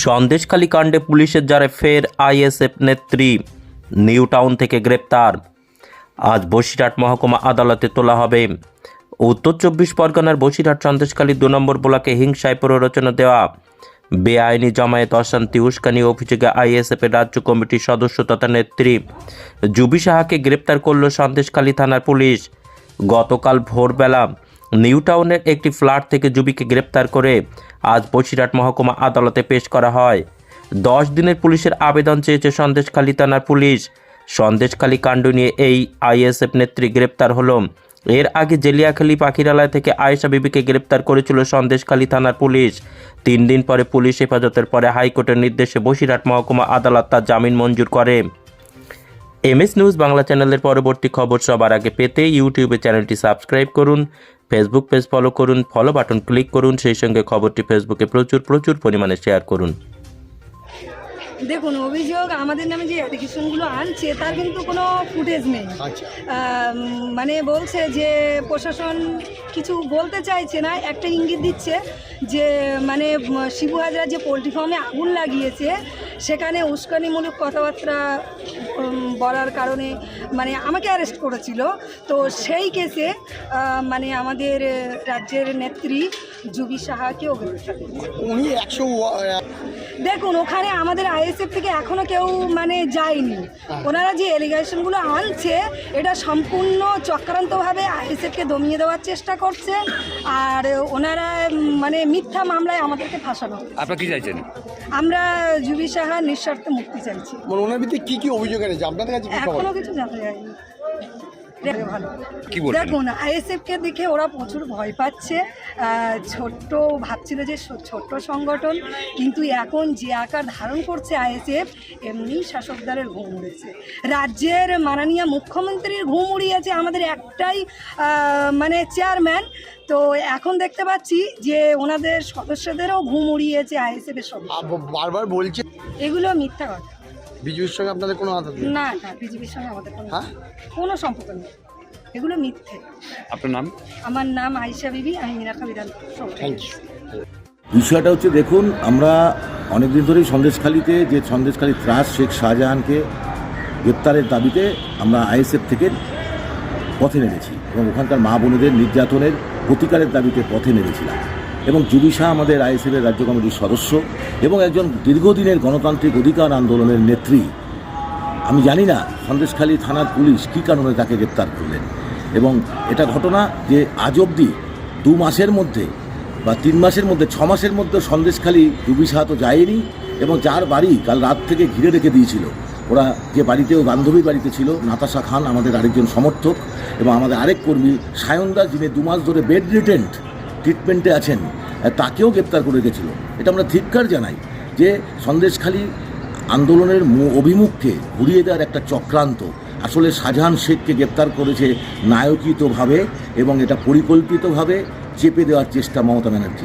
সন্দেশখালী কাণ্ডে পুলিশের জারে ফের আইএসএফ নেত্রী নিউ টাউন থেকে গ্রেপ্তার। আজ বসিরহাট মহকুমা আদালতে তোলা হবে। উত্তর চব্বিশ পরগনার বসিরহাট সন্দেশখালী দু নম্বর ব্লকে হিংসায় প্ররোচনা দেওয়া। বেআইনি জমায়েত অশান্তি উস্কানি অভিযোগে আইএসএফের রাজ্য কমিটির সদস্য তথা নেত্রী জুবি সাহাকে গ্রেপ্তার করল সন্দেশখালী থানার পুলিশ। গতকাল ভোরবেলা নিউ টাউনের একটি ফ্ল্যাট থেকে জুবিকে গ্রেপ্তার করে আজ বসিরহাট মহকুমা আদালতে পেশ করা হয়। দশ দিনের পুলিশের আবেদন চেয়েছে সন্দেশখালী থানার পুলিশ। সন্দেশখালী কাণ্ড নিয়ে এই আইএসএফ নেত্রী গ্রেপ্তার হলো। এর আগে জেলিয়াখালী পাখিরালয় থেকে আয়েশা বিবিকে গ্রেপ্তার করেছিল সন্দেশখালী থানার পুলিশ। তিন দিন পরে পুলিশ হেফাজতের পরে হাইকোর্টের নির্দেশে বসিরহাট মহকুমা আদালত তার জামিন মঞ্জুর করে। এমএস নিউজ বাংলা চ্যানেলের পরবর্তী খবর সবার আগে পেতে ইউটিউবে চ্যানেলটি সাবস্ক্রাইব করুন। ফেসবুক পেজ ফলো করুন ফলো বাটন ক্লিক করুন সেই সঙ্গে খবরটি ফেসবুকে প্রচুর প্রচুর পরিমাণে শেয়ার করুন। দেখুন অভিযোগ আমাদের নামে যে অ্যাপ্লিকেশনগুলো আনছে তার কিন্তু কোনো ফুটেজ নেই। আচ্ছা। মানে বলছে যে প্রশাসন কিছু বলতে চাইছে না একটা ইঙ্গিত দিচ্ছে যে মানে শিবু হাজরা যে পোলট্রি ফার্মে আগুন লাগিয়েছে সেখানে উস্কানিমূলক কথাবার্তা বলার কারণে মানে আমাকে অ্যারেস্ট করেছিল। তো সেই কেসে মানে আমাদের রাজ্যের নেত্রী জুবি সাহাকেও গ্রেফতার উনি একশো দেখুন ওখানে আমাদের আইএসএফ থেকে এখনও কেউ মানে যায়নি। ওনারা যে এলিগেশনগুলো আনছে এটা সম্পূর্ণ চক্রান্তভাবে আইএসএফকে দমিয়ে দেওয়ার চেষ্টা করছে আর ওনারা মানে মিথ্যা মামলায় আমাদেরকে ফাঁসানো আপনারা কি চাইছেন? আমরা জুবি সাহা নিঃস্বার্থে মুক্তি চাইছি। মানে ওনার ভিত্তি কি কি অভিযোগ এনেছে? আপনাদের কাছে এখনও কিছু জানা যায়নি। ভালো। দেখুন আইএসএফকে দেখে ওরা প্রচুর ভয় পাচ্ছে। ছোট্ট ভাবছিল যে ছোট্ট সংগঠন কিন্তু এখন যে আকার ধারণ করছে আইএসএফ এমনি শাসক দলের ঘুম উড়েছে। রাজ্যের মাননীয় মুখ্যমন্ত্রীর ঘুম উড়িয়েছে আমাদের একটাই মানে চেয়ারম্যান। তো এখন দেখতে পাচ্ছি যে ওনাদের সদস্যদেরও ঘুম উড়িয়েছে আইএসএফের সদস্য আব- বারবার বলছে এগুলো মিথ্যা কথা। বিজুর সঙ্গে আপনাদের কোনো আদত নেই? না না বিজেপির সঙ্গে আমাদের কোনো হ্যাঁ? কোনো সম্পর্ক নেই। এগুলো মিথ্যে। আপনার নাম? আমার নাম আয়েশা বিবি আমি মিনাখা বিধান থ্যাংক ইউ বিষয়টা হচ্ছে দেখুন আমরা অনেকদিন ধরেই সন্দেশখালিতে যে সন্দেশখালী ত্রাস শেখ শাহজাহানকে গ্রেপ্তারের দাবিতে আমরা আইএসএফ থেকে পথে নেমেছি এবং ওখানকার মা বোনেদের নির্যাতনের প্রতিকারের দাবিতে পথে নেমেছিলাম। এবং জুবি শাহ আমাদের আইএসএফের রাজ্য কমিটির সদস্য এবং একজন দীর্ঘদিনের গণতান্ত্রিক অধিকার আন্দোলনের নেত্রী। আমি জানি না সন্দেশখালী থানার পুলিশ কী কারণে তাকে গ্রেপ্তার করলেন এবং এটা ঘটনা যে আজ অবধি দু মাসের মধ্যে বা তিন মাসের মধ্যে, ছ মাসের মধ্যে সন্দেশখালী ডুবিসাহা তো যায়নি এবং যার বাড়ি কাল রাত থেকে ঘিরে রেখে দিয়েছিল। ওরা যে বাড়িতেও বান্ধবীর বাড়িতে ছিল, নাতাশা খান আমাদের আরেকজন সমর্থক এবং আমাদের আরেক কর্মী, সায়নদা যিনি দু মাস ধরে বেড রিটেন্ট ট্রিটমেন্টে আছেন তাকেও গ্রেপ্তার করে গেছিল এটা আমরা ধিক্কার জানাই যে সন্দেশখালী আন্দোলনের অভিমুখকে ঘুরিয়ে দেওয়ার একটা চক্রান্ত। আসলে শাহজাহান শেখকে গ্রেপ্তার করেছে নায়কিতভাবে এবং এটা পরিকল্পিতভাবে চেপে দেওয়ার চেষ্টা মমতা ব্যানার্জি।